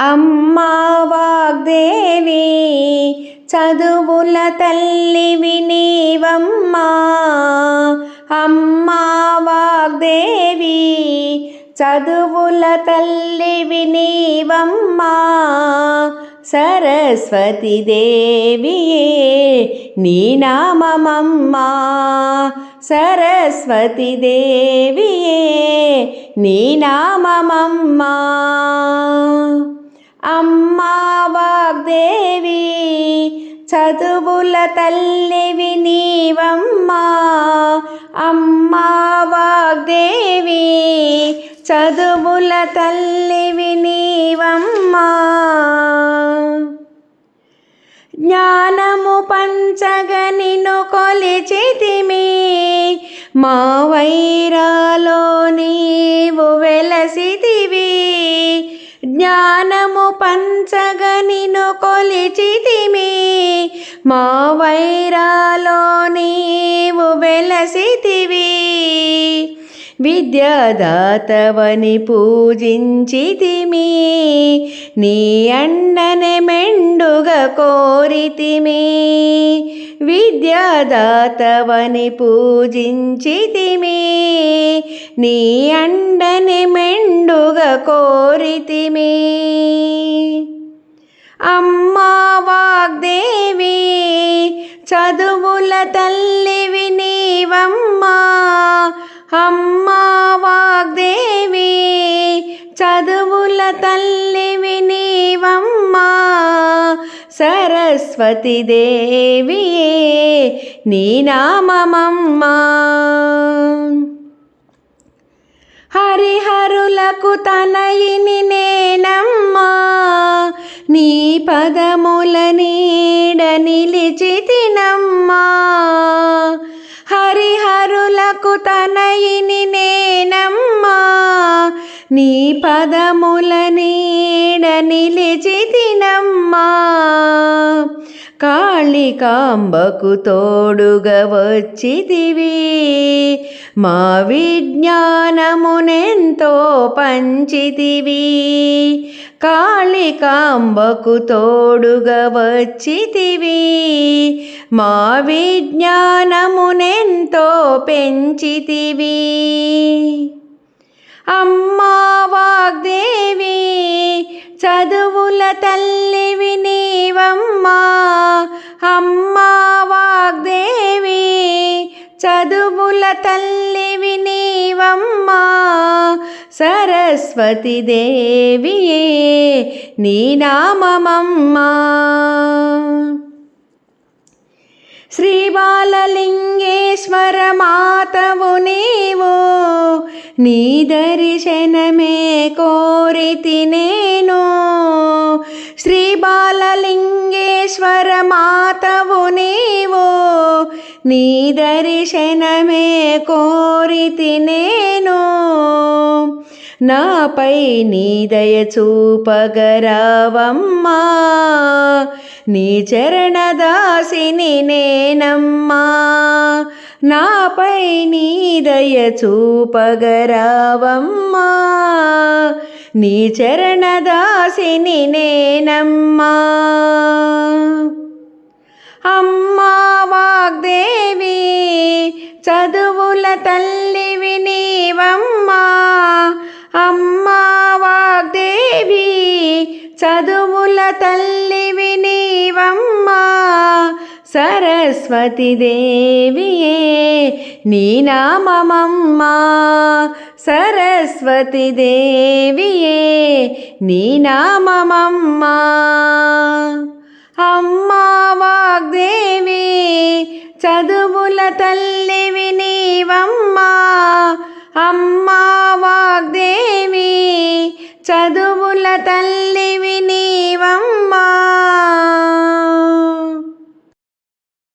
అమ్మా వాగ్దేవి చదువుల తల్లివి నీవమ్మా అమ్మా వాగ్దేవి చదువుల తల్లివి నీవమ్మా సరస్వతి దేవియే నీ నామమమ్మా. సరస్వతి దేవియే నీ నామమమ్మా. అమ్మా వాగ్దేవి చదువుల తల్లివి నీవమ్మా. అమ్మా వాగ్దేవి చదువుల తల్లివి నీవమ్మా. జ్ఞానము పంచగనిను కొలిచితిమి మా వైరాలో నీవు వెలసితివి. జ్ఞానము పంచగనిను కొలిచితిమి. మా వైరాలో నీవు వెలసితివి. విద్యాదాతవని పూజించితిమి. నీ అండనే మెండుగా కోరితిమి. విద్యాదాతవని పూజించితిమి. నీ అండని మెండుగా కోరితిమి. అమ్మా వాగ్దేవి చదువుల తల్లివి నీవమ్మా అమ్మా వాగ్దేవి చదువుల తల్లివి నీవమ్మా సరస్వతి దేవి నీ నామమమ్మా. హరిహరులకు తనయిని నేనమ్మ. పదముల నీడ నిలిచి తినమ్మా. హరిహరులకు తనయిని నేనమ్మా. నీ పదముల నీడ నిలిచి తినమ్మా. కాళికాంబకు తోడుగా వచ్చితివి. మా ఎంతో పంచితివి. కాళికాంబకు తోడుగా వచ్చితివి. మా విజ్ఞానమునెంతో పెంచితివి. అమ్మా వాగ్దేవి చదువుల తల్లి చదువుల తల్లివి నీవమ్మా సరస్వతి దేవియే నీ నామమమ్మా. శ్రీ బాలలింగేశ్వర మాతవు నీవు నీ దర్శనమే కోరితి నేను. శ్రీ బాలలింగేశ్వర మాతవు నీవు నీ దర్శనమే కోరితి నేను. నాపై నీ దయ చూపగరావమ్మా. నీ చరణదాసిని నేనమ్మా. నాపై నీ దయ చూపగరావమ్మా. నీ చరణదాసిని నేనమ్మా. అమ్మా వాగ్దేవి చదువుల తల్లివి నీవమ్మా అమ్మా వాగ్దేవి చదువుల తల్లివి నీవమ్మా సరస్వతి దేవియే నీ నామమమ్మా. సరస్వతి దేవియే నీ నామమమ్మా. అమ్మ వాగ్దేవి చదువుల తల్లివి నీవమ్మా. అమ్మా వాగ్దేవి చదువు